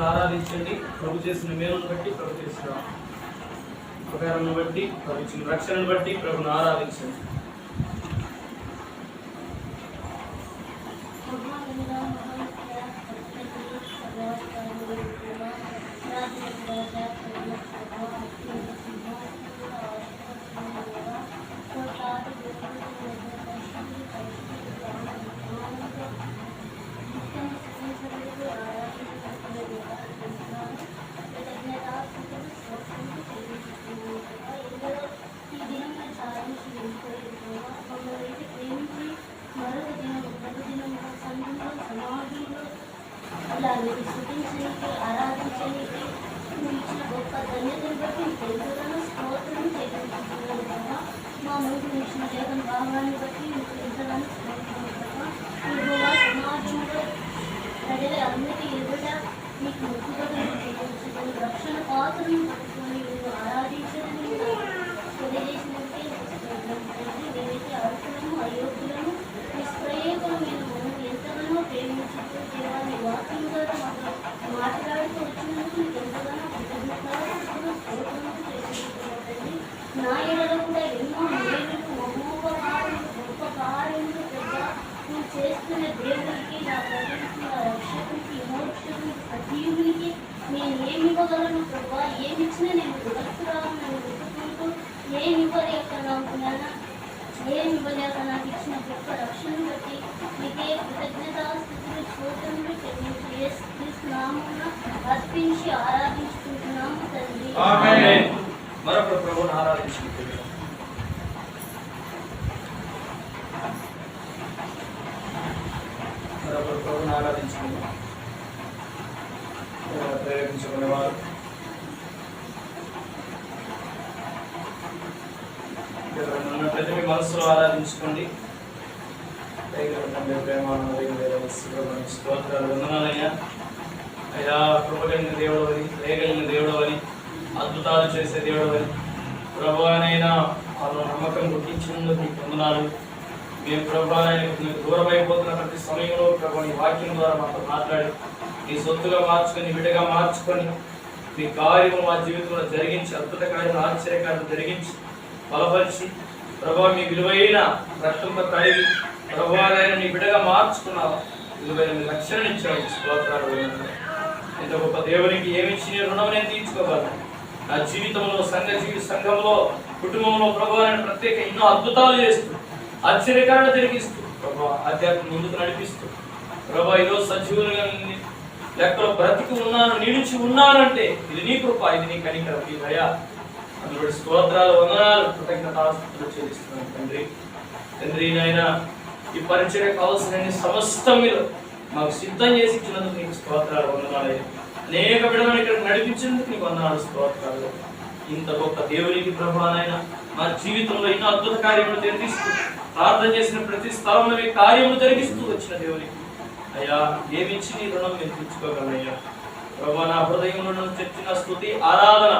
మన ప్రభుని ఆరాధించండి. ప్రభు చేసిన మేలును బట్టి ప్రభు చేసిన ఉపకారాన్ని బట్టి ప్రభు ఇచ్చిన రక్షణను బట్టి ప్రభుని ఆరాధించండి సమాజంలో అలాగే స్థుతించడానికి ఆరాధించడానికి నువ్వు ఇచ్చిన గొప్ప ధన్యతను బట్టి నీకు ఎంతగానో స్తోత్రం చెల్లించుకుంటున్నాను ప్రభా మా ముందు ఇచ్చిన జగన్ భావాన్ని బట్టి నీకు ఎంతగానో స్తోత్రం ప్రభా ప్రభువా సమాజంలో ప్రజల అందరి ఎదుట నీకు ముక్కుగా చెల్లించుకొని రక్షణ పాత్రను పట్టుకొని నువ్వు ఆరాధించడానికి తెలియజేసినట్టే స్తోత్రం తండ్రి మేమైతే అర్హులము అయోగ్యులము నిష్ప్రయోగమైన మనము ఎంతగానో ప్రేమించుతూ దేవాన్ని వాక్యం ద్వారా మాతో మాట్లాడుతూ వచ్చినందుకు నీకు ఎంతగానో కృతజ్ఞతలు స్తోత్రములు చేసుకుంటున్నాను తండ్రి నా ఎడలో కూడా ఎన్నో మేలు మహోపకారములు గొప్ప కార్యములు పెద్ద నువ్వు చేస్తున్న దేవునికి నా ప్రజలకి నా రక్షకునికి విమోక్షకునికి సజీవునికి నేను ఏమి ఇవ్వగలను ప్రభా ఏమి ఇచ్చినా నేను దురస్తురాలను నన్ను వెతుకుంటూ ఏమి ఇవ్వలేక నాకు నాన్న ఏమి ఇవ్వలేక నాకు ఇచ్చిన గొప్ప రక్షణ బట్టి నీకే కృతజ్ఞతాస్థితులు స్తోత్రములు చెల్లించి యేసు క్రీస్తు నామమున అర్పించి ఆరాధించుకుంటున్నాము తండ్రి ఆమేన్. మరొక ప్రభుని ఆరాధించుకుంటున్నాం మరొక ప్రభుని ఆరాధించుకుందాం ప్రేరేపించుకునేవారు ఎవరైనా మీ మనసులో ఆరాధించుకోండి దైవ తండ్రి ప్రేమ మరియు దైవ యేసుప్రభుని స్తోత్రాలు వందనాలయ్యా అయ్యా కృపగలిగిన దేవుడు అని దయగలిగిన దేవుడు అని అద్భుతాలు చేసే దేవుడు అని ప్రభు వాళ్ళు నమ్మకం గుర్తించినందుకు మీకు వందనాలు. మేము ప్రభు మీకు దూరం అయిపోతున్న ప్రతి సమయంలో ప్రభు నీ వాక్యం ద్వారా మాతో మాట్లాడి నీ సొత్తుగా మార్చుకొని విడిగా మార్చుకొని మీ కార్యము మా జీవితంలో జరిగించి అద్భుత కార్యం ఆశ్చర్యకార్యం జరిగించి బలపరిచి ప్రభు మీ విలువైన రక్తంతో కడిగి ప్రభు నీ బిడగా మార్చుకున్నావు? విలువైన మీ రక్షణ ఇచ్చావు స్తోత్రాలు. ఇంత గొప్ప దేవునికి ఏమి ఇచ్చి రుణం నేను తీర్చుకోగలను. నా జీవితంలో సంఘ జీవిత సంఘంలో కుటుంబంలో ప్రభు ప్రత్యేక ఎన్నో అద్భుతాలు చేస్తూ ఆశ్చర్యకరణ జరిగిస్తూ ప్రభా ఆధ్యాత్మిక ముందుకు నడిపిస్తూ ప్రభా ఈరోజు సజీవులుగా లెక్కలో బ్రతికి ఉన్నాను నిలిచి ఉన్నానంటే ఇది నీ కృప ఇది నీ కనికరం నీ దయ. అందులో స్తోత్రాలు వందనాలు కృతజ్ఞతాస్తుతులు చెల్లిస్తున్నాను తండ్రి. తండ్రి నాయన ఈ పరిచయం కావాల్సిన సమస్తం మీరు మాకు సిద్ధం చేసి ఇచ్చినందుకు నీకు స్తోత్రాలు వందనాలు. అనేక విడమని ఇక్కడ నడిపించినందుకు నీకు వందనాలు స్తోత్రాలు. ఇంత గొప్ప దేవునికి ప్రభానైనా మా జీవితంలో ఎన్నో అద్భుత కార్యములు జరిగిస్తూ ప్రార్థన చేసిన ప్రతి స్థలంలో మీ కార్యములు జరిగిస్తూ వచ్చిన దేవునికి. అయ్యా ఏమిచ్చి నీ రుణం మేము తీర్చుకోగలయ్యా ప్రభా నా హృదయంలో నుండి తెచ్చిన స్థుతి ఆరాధన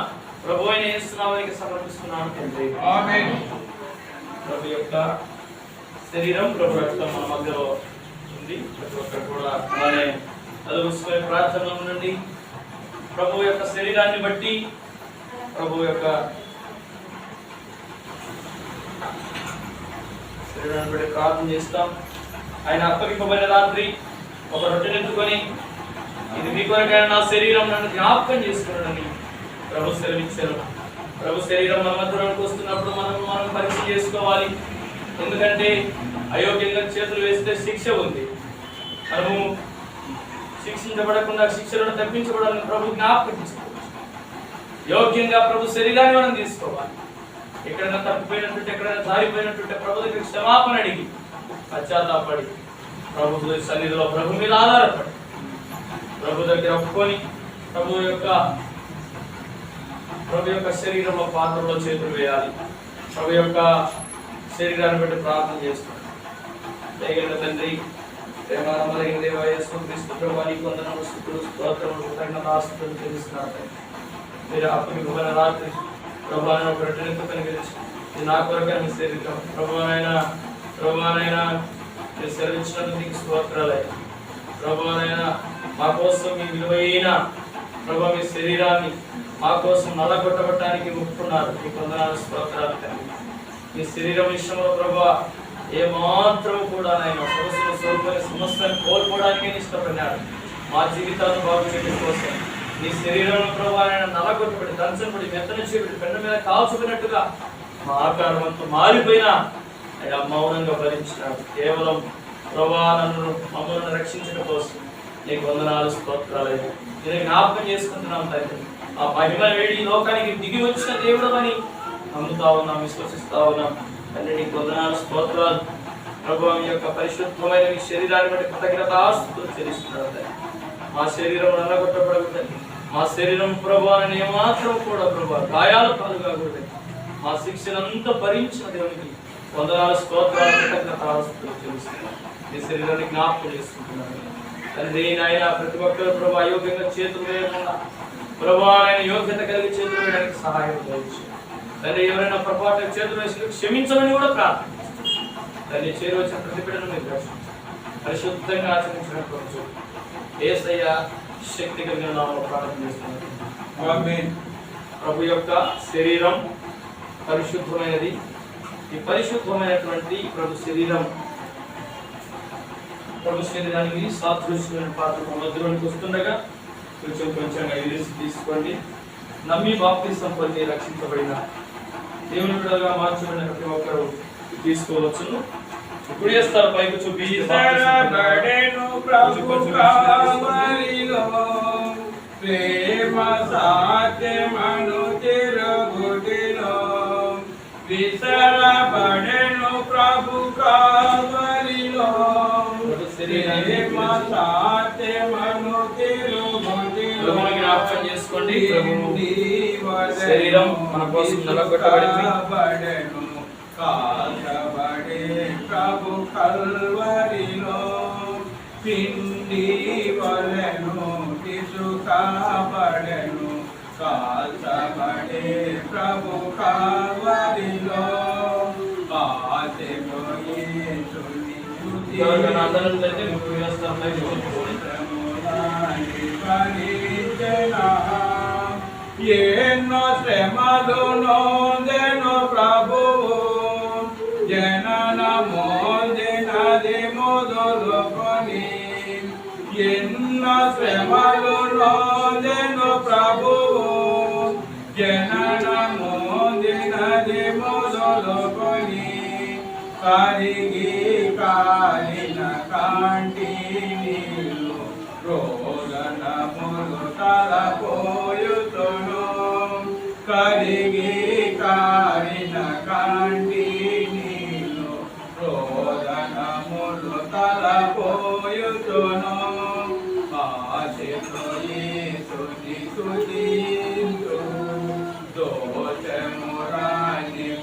ప్రభు అయిన యేసునామానికి సమర్పిస్తున్నాను తండ్రి. ప్రభు యొక్క శరీరం ప్రభు రక్తం మన మధ్యలో ఉంది ప్రతి ఒక్కరు కూడా అలానే అదుపుసుకునే ప్రార్థనలో నుండి ప్రభు యొక్క శరీరాన్ని బట్టి ప్రభు యొక్క శరీరాన్ని బట్టి ప్రార్థన చేస్తాం. ఆయన అప్పగింపబడిన రాత్రి ఒక రొట్టెనెత్తుకొని ఇది మీ కొరకైనా నా శరీరం నన్ను జ్ఞాపకం చేసుకున్నాడని ప్రభు సెలవిచ్చారు. ప్రభు శరీరం మన మధ్యలోకి వస్తున్నప్పుడు మనం మనం పరీక్ష చేసుకోవాలి. ఎందుకంటే అయోగ్యంగా చేతులు వేస్తే శిక్ష ఉంది. మనము శిక్షించబడకుండా శిక్షలను తప్పించబడాలని ప్రభు జ్ఞాపకం యోగ్యంగా ప్రభు శరీరాన్ని మనం తీసుకోవాలి. ఎక్కడైనా తప్పిపోయినట్టుంటే ఎక్కడైనా జారిపోయినట్టుంటే ప్రభు దగ్గర క్షమాపణ అడిగి పశ్చాత్తాపడి ప్రభు సన్నిధిలో ప్రభు మీద ఆధారపడి ప్రభు దగ్గర ఒప్పుకొని ప్రభు యొక్క ప్రభు యొక్క శరీరంలో పాత్రలో చేతులు వేయాలి. ప్రభు యొక్క శరీరాన్ని బట్టి ప్రార్థన చేస్తాం. తండ్రి ప్రేమానమలైన దేవాయస్వం క్రీస్తు ప్రభు నీకు వందనములు స్థుతులు స్తోత్రములు కృతజ్ఞతాస్తుతులు తెలుస్తున్నారు తండ్రి. మీరు అప్పగిపోయిన రాత్రి ప్రభావం ప్రజలతో రొట్టెనెత్తుకొని నా కొరకు మీ శరీరం ప్రభువనైనా ప్రభువనైనా మీరు సెలవించినందుకు నీకు స్తోత్రాలయ ప్రభువైనా మా కోసం మీ విలువైన ప్రభు మీ శరీరాన్ని మా కోసం నల్లగొట్టబట్టడానికి ముక్కున్నారు మీ కొందనాలు స్తోత్రాలు మీ శరీరం విషయంలో ప్రభా ఏ మాత్రం కూడా ఆయన సమస్యలు స్వరూపమైన సమస్యను కోల్పోవడానికి ఇష్టపడినాడు మా జీవితాలను బాగు చేయడం కోసం నీ శరీరంలో ప్రభు ఆయన దంచబడి మెత్తని చేపడి పెండ మీద కాల్చుకున్నట్టుగా మా ఆకారం అంతా మారిపోయినా ఆయన మౌనంగా భరించినాడు. కేవలం ప్రభా నన్ను మమ్మల్ని రక్షించడం కోసం నీకు వందనాలు స్తోత్రాలయ్యా నేను జ్ఞాపకం చేసుకుంటున్నాం తండ్రి. ఆ మహిమ వేడి లోకానికి దిగి వచ్చిన దేవుడు అని నమ్ముతా ఉన్నాం విశ్వసిస్తా ఉన్నాం. తండ్రి నీకు వందనాలు స్తోత్రాలు. ప్రభు మీ యొక్క పరిశుద్ధమైన మీ శరీరాన్ని బట్టి కృతజ్ఞతాస్తులు చెల్లిస్తున్నాడు తండ్రి. మా శరీరం నల్లగొట్టబడకూడదు మా శరీరం ప్రభు అని ఏమాత్రం కూడా ప్రభు గాయాలు పాల్గొకూడదు మా శిక్షనంతా భరించిన దేవునికి వందనాలు స్తోత్రాలు కృతజ్ఞతాస్తులు చెల్లిస్తున్నాం మీ శరీరాన్ని జ్ఞాపకం చేసుకుంటున్నాను. తండ్రి నాయన ప్రతి ఒక్కరు ప్రభు అయోగ్యంగా చేతులు వేయకుండా ప్రభు ఆయన యోగ్యత కలిగి చేతులు వేయడానికి సహాయం చేయొచ్చు తండ్రి ఎవరైనా పొరపాటు చేతులు వేసి క్షమించమని కూడా ప్రార్థించు. తండ్రి చేరవచ్చిన ప్రతి బిడ్డను మీరు దర్శించు పరిశుద్ధంగా ఆచరించినట్టు ఏసయ్య శక్తి కలిగిన ప్రార్థన చేస్తున్నాను ప్రభు యొక్క శరీరం పరిశుద్ధమైనది. ఈ పరిశుద్ధమైనటువంటి ప్రభు శరీరం ప్రభు శరీరానికి సాదృశ్యమైన పాత్ర మధ్యలోనికి వస్తుండగా కొంచెం కొంచెంగా ఎదిరిసి తీసుకోండి. నమ్మి బాప్తిసం పొంది రక్షించబడిన దేవుని బిడ్డలుగా మార్చబడిన ప్రతి ఒక్కరు తీసుకోవచ్చును. ఇప్పుడు చేస్తారు పైకి చూపి. ప్రేమ సాధ్యమను తిరుగుటిలో విసరబడెను ప్రభు కావలిలో ప్రేమ సాధ్యమను తిరుగుటిలో ప్రభువుని జ్ఞాపకం చేసుకోండి ప్రభు శరీరం మన కోసం నిలబెట్టబడింది. కాల్చబడే ప్రభు కల్వరిలో పిండి వలెను తీసుకాబడెను కాల్చబడే ప్రభు కల్వరిలో పాతెపోయి అందరం. ఎన్నో శ్రమలు నోందెను ప్రభువు. జనన మొదలుకొని ఎన్నో శ్రమలు నోందెను ప్రభువు. జనన మొదలుకొని కరిగి కాలిన కాంటి నీళ్ళు రోదనములు తలపోయుతును కరిగి కాలిన కాంటి నీళ్ళు రోదనములు తలపోయుతును. ఆశపోయి తుది తుదింతు దోషమురాని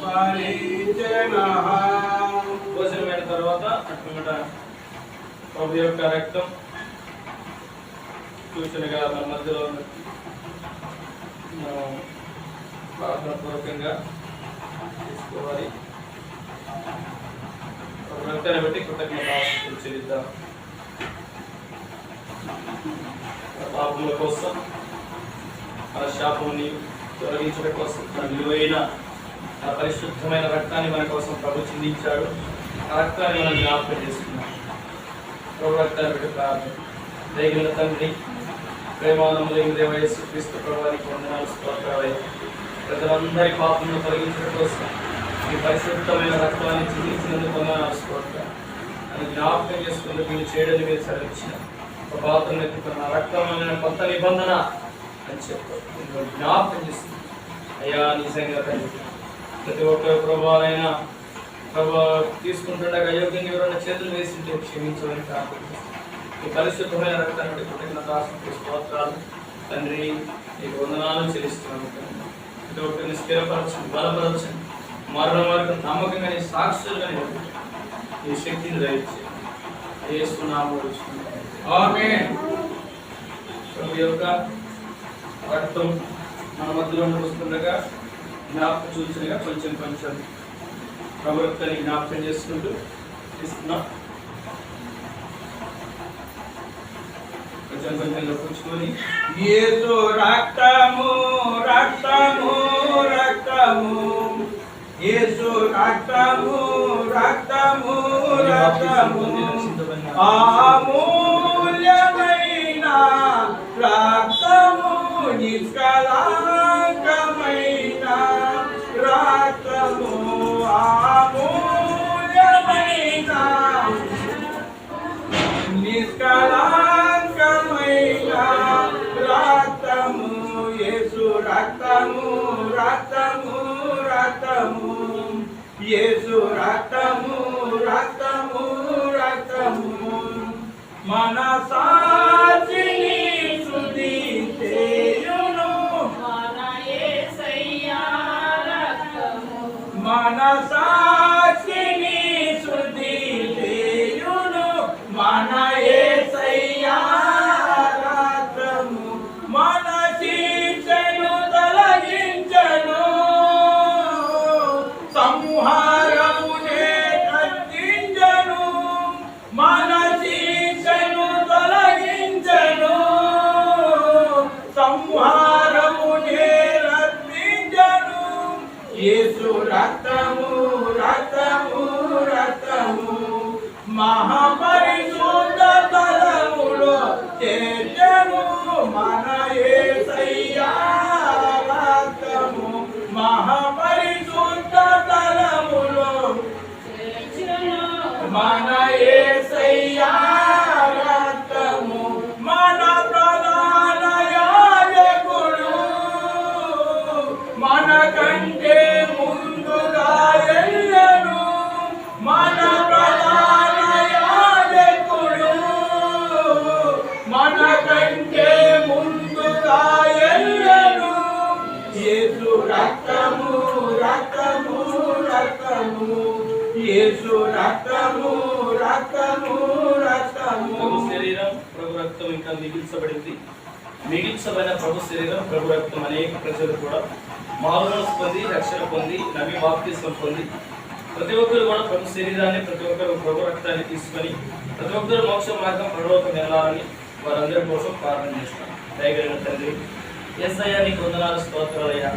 పరిచన భోజనమైన తర్వాత అటుమట ప్రభు యొక్క రక్తం సూచనగా మన మధ్యలో మనం ప్రార్థన పూర్వకంగా తీసుకోవాలి. ప్రభు పెట్టి బట్టి కృతజ్ఞత చెల్లిద్దాం. పాపముల కోసం మన శాపముని తొలగించడం కోసం మన విలువైన ఆ పరిశుద్ధమైన రక్తాన్ని మన కోసం ప్రభు చిందించాడు. ఆ రక్తాన్ని మనం జ్ఞాపకం చేసుకున్నాం. ప్రభు రక్తాన్ని పెట్టి ప్రార్థన దయగల తండ్రి ప్రేమానంద దేవయస్సు క్రీస్తు ప్రభానికి వందనాలు స్తోత్రాలై. ప్రజలందరి పాపను తొలగించడం కోసం ఈ పరిశుద్ధమైన రక్తాన్ని చిందించినందుకు వందనాలు స్తోత్రాలు. అని జ్ఞాపకం చేసుకుని మీరు చేయడం మీరు సెలవిచ్చిన ఒక పాత్రను ఎత్తుకున్న ఆ రక్తం అనే కొత్త నిబంధన అని చెప్పారు. జ్ఞాపకం చేస్తుంది అయ్యా నిజంగా తండ్రి ప్రతి ఒక్క ప్రభావైనా ప్రభావ తీసుకుంటుండగా అయోగ్యంగా ఎవరైనా చేతులు వేసింటే క్షమించమని ప్రార్థిస్తున్నాను ఈ పరిశుద్ధమైన రక్తాన్ని బట్టి స్తోత్రాలు. తండ్రి నీకు వందనాలు చెల్లిస్తున్నాను తండ్రి. ప్రతి ఒక్కరిని స్థిరపరచండి బలపరచండి. మరణ వరకు నమ్మకంగా నీ సాక్షులుగా నిలబెట్టండి. శక్తిని దయచేయండి. చేస్తున్నాము ప్రభు యొక్క రక్తం మన మధ్యలో వస్తుండగా జ్ఞాపకం చూసినగా కొంచెం కొంచెం ప్రభు రక్తాన్ని జ్ఞాపకం చేసుకుంటూ ఇస్తున్నాం కొంచెం పుచ్చుకొని యేసు రక్తము రక్తము రక్తము యేసు రక్తము రక్తము రక్తము అమూల్యమైన రక్తము నిష్కలంకమైన యేసు రక్తము రక్తము రక్తము. మన సాక్షిని మన మన యేసయ్యా మిగిల్చబడిన ప్రభు శరీరం ప్రభు రక్తం అనేక ప్రజలు కూడా మారుమనసు పొంది రక్షణ పొంది నవి బాప్తిసం పొంది ప్రతి ఒక్కరు కూడా ప్రభు శరీరాన్ని ప్రతి ఒక్కరు ప్రభు రక్తాన్ని తీసుకొని ప్రతి ఒక్కరు మోక్ష మార్గం పరలోకం వెళ్ళాలని వారందరి కోసం ప్రార్థన చేస్తాను దయగలిగిన తండ్రి ఎస్ఐ నీకు వందనాలు స్తోత్రాలయ్యా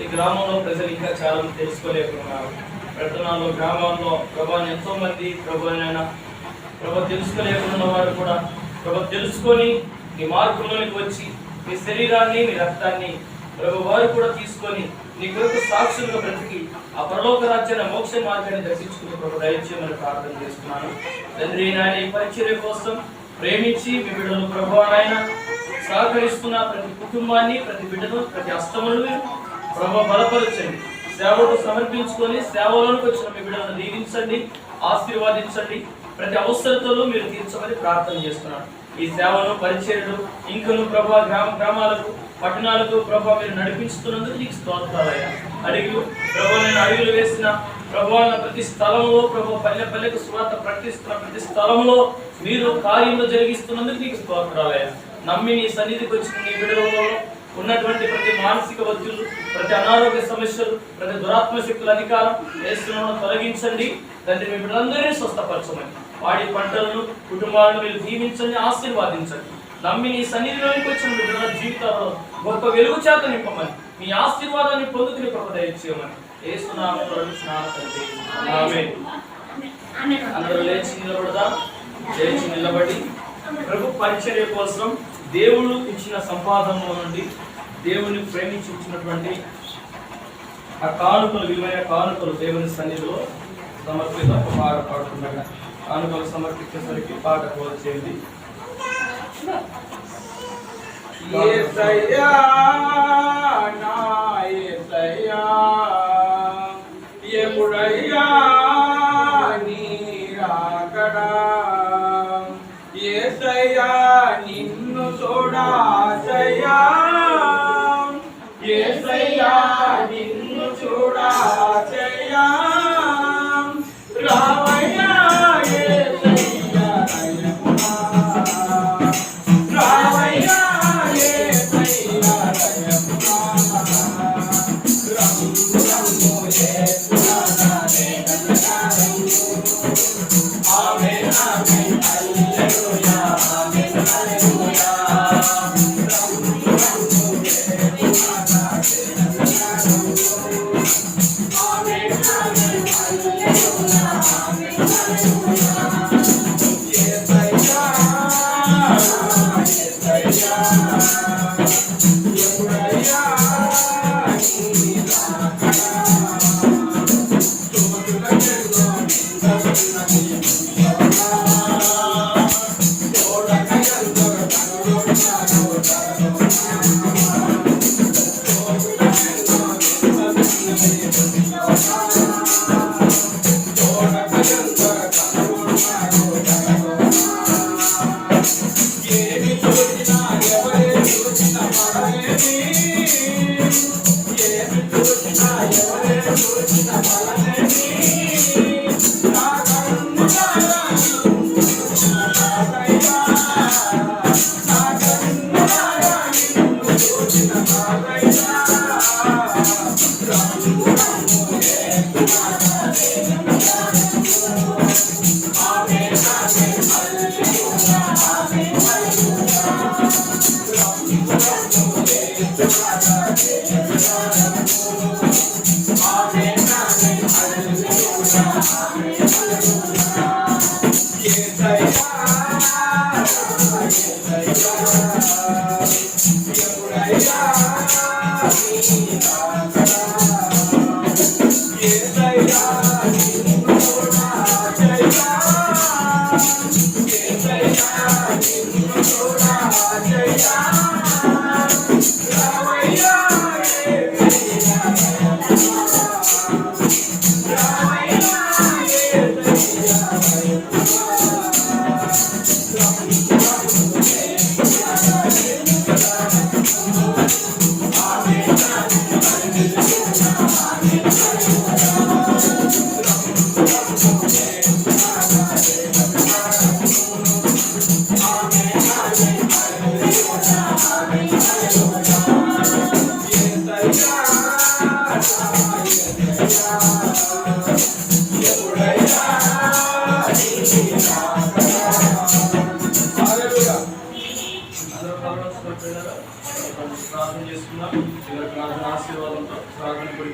ఈ గ్రామంలో ప్రజలు ఇంకా చాలా తెలుసుకోలేకున్నారు పట్టణాల్లో గ్రామాల్లో ప్రభాని ఎంతో మంది ప్రభు ప్రభు తెలుసుకోలేకున్న వారు కూడా ప్రభు తెలుసుకొని నీ మార్గంలోనికి వచ్చి నీ శరీరాన్ని నీ రక్తాన్ని ప్రభు వారు కూడా తీసుకొని నీ కొరకు సాక్షులుగా బ్రతికి ఆ పరలోక రాజ్యాన్ని మోక్ష మార్గాన్ని దర్శించుకుని ప్రభు దయచేయమని ప్రార్థన చేస్తున్నాను. తండ్రి నాయన ఈ పరిచర్య కోసం ప్రేమించి మీ బిడ్డలు ప్రభు నాయన సహకరిస్తున్న ప్రతి కుటుంబాన్ని ప్రతి బిడ్డను ప్రతి అస్తములను ప్రభు బలపరచండి. సేవకు సమర్పించుకొని సేవలోనికి వచ్చిన మీ బిడ్డలను దీవించండి ఆశీర్వాదించండి. ప్రతి అవసరతలో మీరు తీర్చమని ప్రార్థన చేస్తున్నాను. ఈ సేవను పరిచయలు ఇంకను ప్రభా గ్రామ గ్రామాలకు పట్టణాలకు ప్రభా మీరు నడిపిస్తున్నందుకు నీకు స్తోత్రాలయ్యా అడిగి ప్రభు నేను అడుగులు వేసిన ప్రభు ప్రతి స్థలంలో ప్రభు పల్లె పల్లెకు స్వాత ప్రకటిస్తున్న ప్రతి స్థలంలో మీరు కార్యంలో జరిగిస్తున్నందుకు నీకు స్తోత్రాలయ్యా నమ్మి నీ సన్నిధికి వచ్చిన నీ విడుదలలో ఉన్నటువంటి ప్రతి మానసిక ఒత్తిళ్ళు ప్రతి అనారోగ్య సమస్యలు ప్రతి దురాత్మ శక్తుల అధికారం వేస్తున్నాను తొలగించండి. తండ్రి మీ బిడ్డలందరినీ స్వస్థపరచమని. వాడి పంటలను కుటుంబాలను మీరు దీవించండి ఆశీర్వాదించండి. నమ్మి నీ సన్నిధిలోనికి వచ్చిన మీ బిడ్డల జీవితాల్లో గొప్ప వెలుగు చేత నింపమని మీ ఆశీర్వాదాన్ని పొందుకుని ప్రభు చేయమని అందరూ లేచి నిలబడదాం లేచి నిలబడి ప్రభు పరిచర్య కోసం దేవుడు ఇచ్చిన సంపాదనలో నుండి దేవుని ప్రేమించి ఇచ్చినటువంటి ఆ కానుకలు విలువైన కానుకలు దేవుని సన్నిధిలో సమర్పిత ఒక పాట పాడుతుండగా కానుకలు సమర్పించేసరికి పాట కోల్ చేయండి. యేసయ్యా నా ఎప్పుడయ్యా చూడాసయ్యా యేసయ్యా నిన్ను చూడాసయ్యా యేసయ్యా ఎప్పుడయ్యా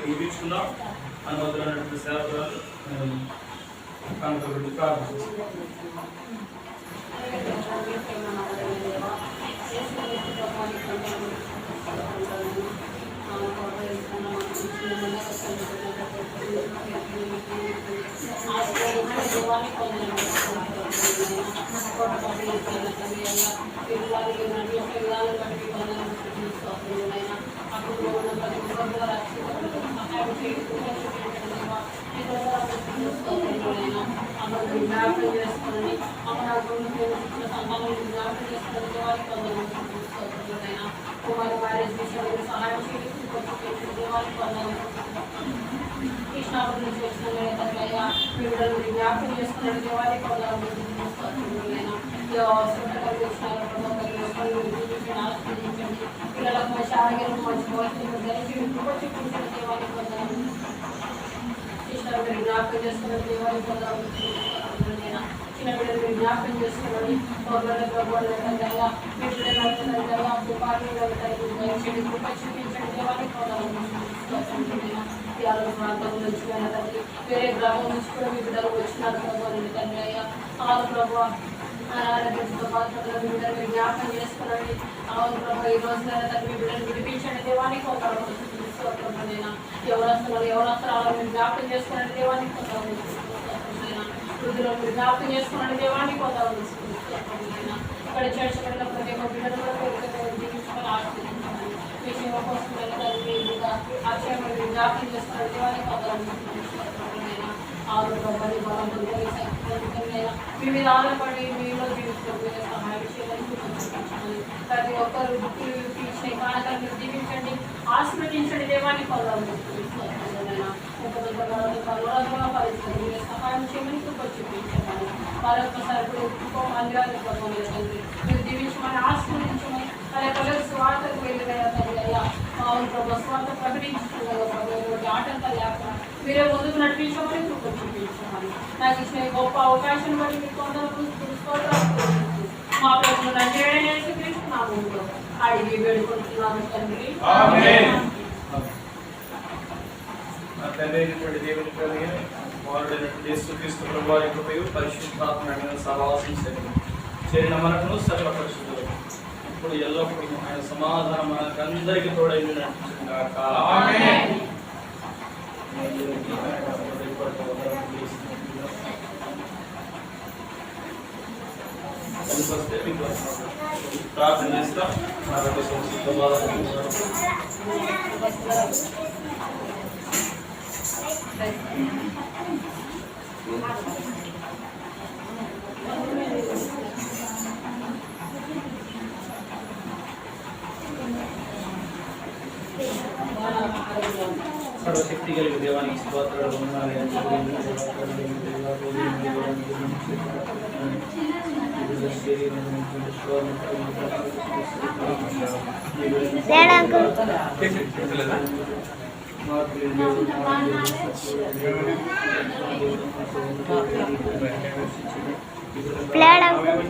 ముగించుకుందాం అనుమతులైనటువంటి సేవకురాలు కనుక గురించి ప్రార్థన చేసుకుందాం జ్ఞాపకం చేసుకుని అమరావతి సంతానం జ్ఞాపకం చేసుకుని దేవానికి వందనైనా కుమార్ మ్యారేజ్ విషయంలో సహాయం చేయడానికి దేవానికి వందనం కృష్ణాపురం నుంచి వచ్చిన లేదయ్యా పిల్లలు జ్ఞాపకం చేసుకున్నాడు దేవానికి వందనం పిల్లలకు మంచి ఆరోగ్యం మంచి భవిష్యత్తు దయచేసి కృప చూపించిన దేవానికి వందనం కృష్ణాపురం జ్ఞాపకం చేసుకున్న దేవానికి వందనం చిన్న బిడ్డలు జ్ఞాపకం చేసుకుని గవర్నమెంట్ ప్రభుత్వ మీ బిడ్డలు తుపాకీ దయచేసి కృప చూపించండి దేవానికి వందనం ప్రాంతం నుంచి అయినా వేరే గ్రామం నుంచి కూడా మీ బిడ్డలు వచ్చినారు ప్రభావం తండ్రి అయ్యా ఆరు ప్రభావ అనారోగ్యంతో బాధపడుతున్న మీ బిడ్డలు మీరు జ్ఞాపకం చేసుకోనండి అవును ప్రభావ ఈ రోజు అయినా మీ బిడ్డలు విడిపించండి దేవానికి కొంత ఎవరు వస్తున్నారు ఎవరు వస్తున్నారో మీరు జ్ఞాపకం చేసుకోనండి దేవానికి కొంత వృద్ధులు మీరు జ్ఞాపకం చేసుకోనండి దేవానికి కొంత ఇక్కడ చేర్చబడిన ప్రతి ఒక్క బిడ్డలు కూడా పేరు జీవించుకొని ఆశీర్వదించండి మీ సేవ కోసం వెళ్ళగలిగి అక్షయం జ్ఞాపకం చేసుకోండి దేవానికి కొంత ఆరు ప్రభావి బలం మీ మీద ఆధారపడి మీలో జీవించుకోవడం సహాయం చేయాలని చూపించండి ప్రతి ఒక్కరు బుక్కులు ఇచ్చిన కారణాలు మీరు దీవించండి ఆశీర్వదించండి దేవాన్ని పొందాలి పరిస్థితి మీరు సహాయం చేయమని కృప చూపించమని మరొకసారి ఇప్పుడు ఇంకో మందిరాన్ని పొందలేదండి మీరు దీవించమని ఆశీర్వదించమని ఆ యొక్క స్వార్థకు వెళ్ళిన తండ్రి అయ్యా అవును ప్రభు స్వార్థ ప్రకటించుకున్నారు ప్రభు ఆటంకాలు లేకుండా మీరే ముందుకు నడిపించమని కృప చూపించమని నాకు ఇచ్చిన ఈ గొప్ప అవకాశం బట్టి మీకు అందరూ మా ప్రభుత్వం నంజేయడం యేసుక్రీస్తు ముందు అడిగి వేడుకుంటున్నాను తండ్రి ఆమేన్. నా తండ్రి అయినటువంటి దేవుని కలిగిన వారుడైనటువంటి యేసుక్రీస్తు ప్రభు వారి కృపయు పరిశుద్ధాత్మ సహవాసించండి చేరిన మనకును సకల పరిశుద్ధులు ఇప్పుడు ఎల్లప్పుడూ ఆయన సమాధానం మనకందరికీ తోడైంది నడిపించుగాక ప్రార్థన చేస్తా. మరొక శుభవారం సర్వశక్తి కలిగి దేవానికి స్తోత్రాలు వందనాలు ఎంచుకోండి. దేవా, దేవా, దేవా, తేడా అంకుల్ ప్లేడ్ అంకుల్